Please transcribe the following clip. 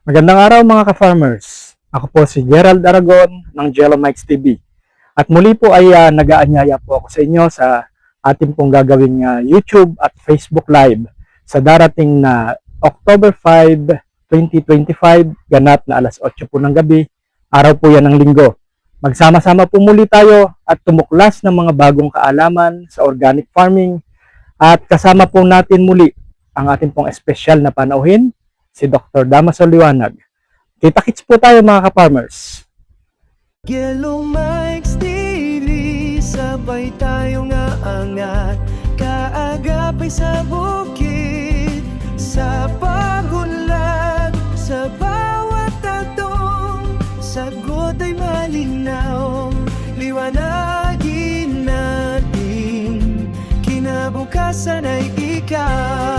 Magandang araw mga ka-farmers. Ako po si Gerald Aragon ng Jello Mikes TV. At muli po ay ah, nag-aanyaya po ako sa inyo sa ating pong gagawing ah, YouTube at Facebook Live sa darating na October 5, 2025, ganap na alas 8 po ng gabi. Araw po yan ng linggo. Magsama-sama po muli tayo at tumuklas ng mga bagong kaalaman sa organic farming at kasama po natin muli ang ating pong espesyal na panauhin, si Dr. Damaso Liwanag. Kita-kits po tayo mga ka-farmers. Yellow Mike's TV Sabay tayong aangat Kaagapay sa bukid Sa pagunlad Sa bawat tatong Sagot ay malinaw Liwanagin natin Kinabukasan ay ikaw